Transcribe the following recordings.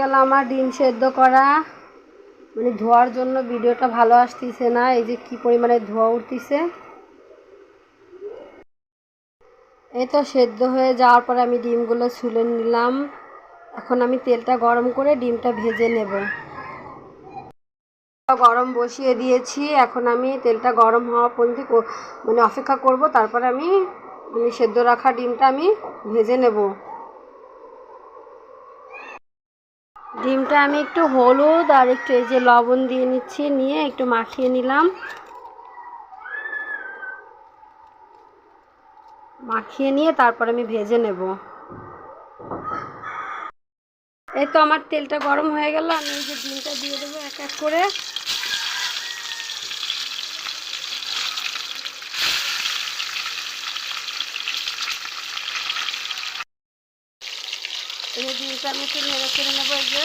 গেল আমার ডিম সেদ্ধ করা। মানে ধোয়ার জন্য ভিডিওটা ভালো আসতেছে না, এই যে কি পরিমাণে ধোয়া উঠতেছে। এই তো সেদ্ধ হয়ে যাওয়ার পরে আমি ডিমগুলো ছুলে নিলাম। এখন আমি তেলটা গরম করে ডিমটা ভেজে নেব। গরম বসিয়ে দিয়েছি, এখন আমি তেলটা গরম হওয়া পর্যন্ত মানে অপেক্ষা করব, তারপরে আমি মানে সেদ্ধ রাখা ডিমটা আমি ভেজে নেব। ডিমটা আমি একটু হলুদ আর একটু এই যে লবণ দিয়ে নিচ্ছি, নিয়ে একটু মাখিয়ে নিলাম। মাখিয়ে নিয়ে তারপর আমি ভেজে নেব। এই তো আমার তেলটা গরম হয়ে গেল, আমি এই যে ডিমটা দিয়ে দেবো এক এক করে। এই ডিমটা আমি একটু নেড়ে চেড়ে নেব এই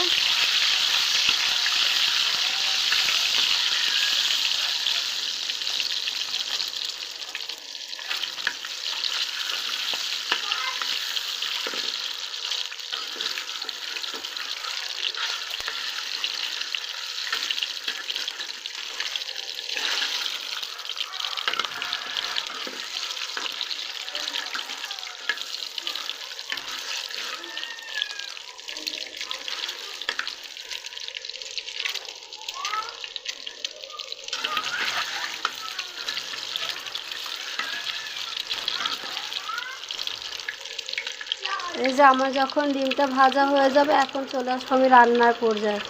এই যে আমার যখন ডিমটা ভাজা হয়ে যাবে, এখন চলে আসব আমি রান্নার পর্যায়ে।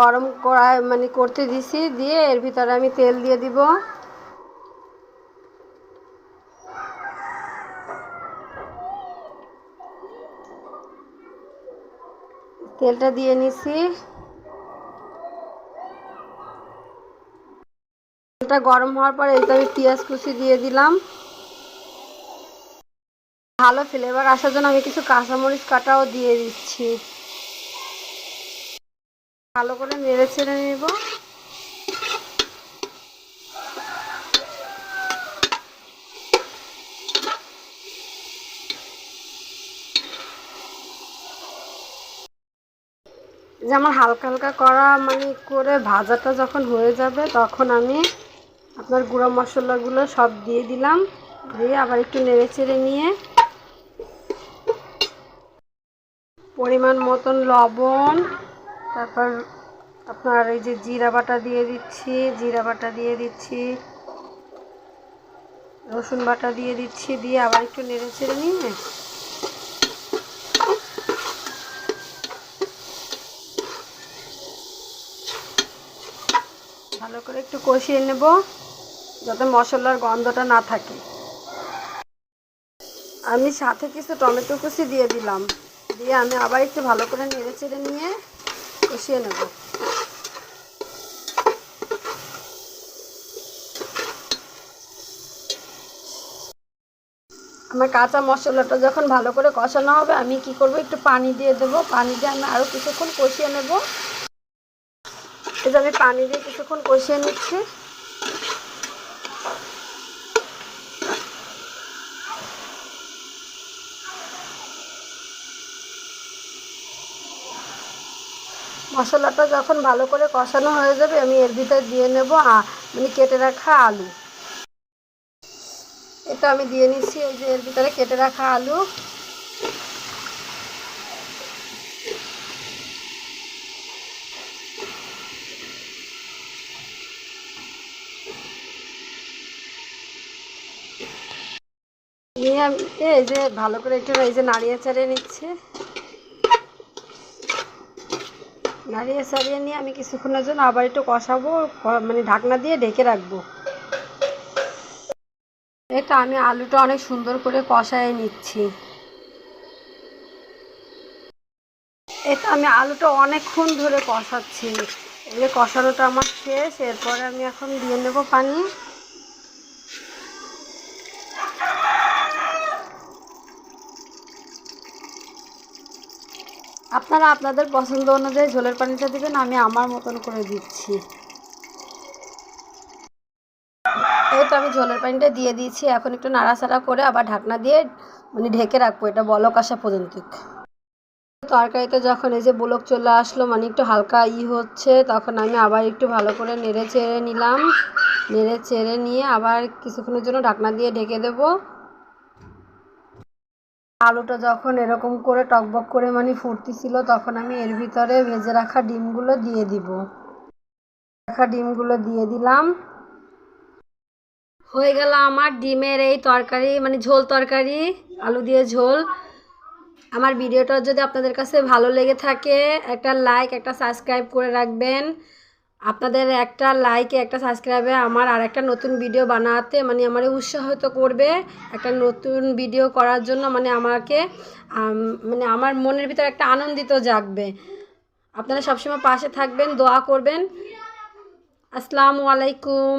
গরম কড়াই মানে করতে দিছি, দিয়ে এর ভিতরে আমি তেল দিয়ে দিব। তেলটা দিয়ে নিছি। তেলটা গরম হওয়ার পরে এই আমি পেঁয়াজ কুচি দিয়ে দিলাম। ভালো ফ্লেভার আসার জন্য আমি কিছু কাঁচামরিচ কাটাও দিয়ে দিচ্ছি। ভালো করে নেড়ে ছেড়ে নেব। যে আমার হালকা হালকা করা মানে করে ভাজাটা যখন হয়ে যাবে, তখন আমি আপনার গুঁড়ো মশলাগুলো সব দিয়ে দিলাম। দিয়ে আবার একটু নেড়ে চেড়ে নিয়ে পরিমাণ মতন লবণ, তারপর আপনার এই যে জিরা বাটা দিয়ে দিচ্ছি, জিরা বাটা দিয়ে দিচ্ছি, রসুন বাটা দিয়ে দিচ্ছি, দিয়ে আবার একটু নেড়ে চেড়ে নিয়ে। ভালো করে একটু কষিয়ে নেব, যাতে মশলার গন্ধটা না থাকে। আমি সাথে কিছু টমেটো কুচি দিয়ে দিলাম। দিয়ে আমি আবার একটু ভালো করে নেড়ে চেড়ে নিয়ে কষিয়ে নেব। আমার কাঁচা মশলাটা যখন ভালো করে কষানো হবে, আমি কি করব, একটু পানি দিয়ে দেব। পানি দিয়ে আমি আরও কিছুক্ষণ কষিয়ে নেব। যে আমি পানি দিয়ে কিছুক্ষণ কষিয়ে নিচ্ছি। মশলাটা যখন ভালো করে কষানো হয়ে যাবে, আমি এর ভিতরে দিয়ে নেব মানে কেটে রাখা আলু। এটা আমি দিয়ে নিচ্ছি, এই যে এর ভিতরে কেটে রাখা আলু। নিয়ে আমি এই যে ভালো করে একটু এই যে নাড়িয়ে চাড়িয়ে নিচ্ছে। নাড়িয়ে সারিয়ে নিয়ে আমি কিছুক্ষণের জন্য আবার একটু কষাবো মানে ঢাকনা দিয়ে ঢেকে রাখব। এটা আমি আলুটা অনেক সুন্দর করে কষায় নিচ্ছি। এটা আমি আলুটা অনেকক্ষণ ধরে কষাচ্ছি। এই কষানোটা আমার শেষ, এরপরে আমি এখন দিয়ে নেব পানি। আপনারা আপনাদের পছন্দ অনুযায়ী ঝোলের পানিটা দিবেন, আমি আমার মতন করে দিচ্ছি। এই তো আমি ঝোলের পানিটা দিয়ে দিয়েছি, এখন একটু নাড়াচাড়া করে আবার ঢাকনা দিয়ে মানে ঢেকে রাখব, এটা বলক আসা পর্যন্ত। তরকারিতে যখন এই যে ব্লক চলে আসলো মানে একটু হালকা ই হচ্ছে, তখন আমি আবার একটু ভালো করে নেড়ে চেড়ে নিলাম। নেড়ে চেড়ে নিয়ে আবার কিছুক্ষণের জন্য ঢাকনা দিয়ে ঢেকে দেবো। আলুটা যখন এরকম করে টকবক করে মানে ফুটতেছিল, তখন আমি এর ভিতরে ভেজে রাখা ডিমগুলো দিয়ে দিব। রাখা ডিমগুলো দিয়ে দিলাম। হয়ে গেল আমার ডিমের এই তরকারি মানে ঝোল তরকারি, আলু দিয়ে ঝোল। আমার ভিডিওটা যদি আপনাদের কাছে ভালো লেগে থাকে, একটা লাইক একটা সাবস্ক্রাইব করে রাখবেন। আপনাদের একটা লাইকে একটা সাবস্ক্রাইবে আমার আর একটা নতুন ভিডিও বানাতে মানে আমার উৎসাহিত করবে। একটা নতুন ভিডিও করার জন্য মানে আমাকে মানে আমার মনের ভিতরে একটা আনন্দিত জাগবে। আপনারা সবসময় পাশে থাকবেন, দোয়া করবেন। আসসালামু আলাইকুম।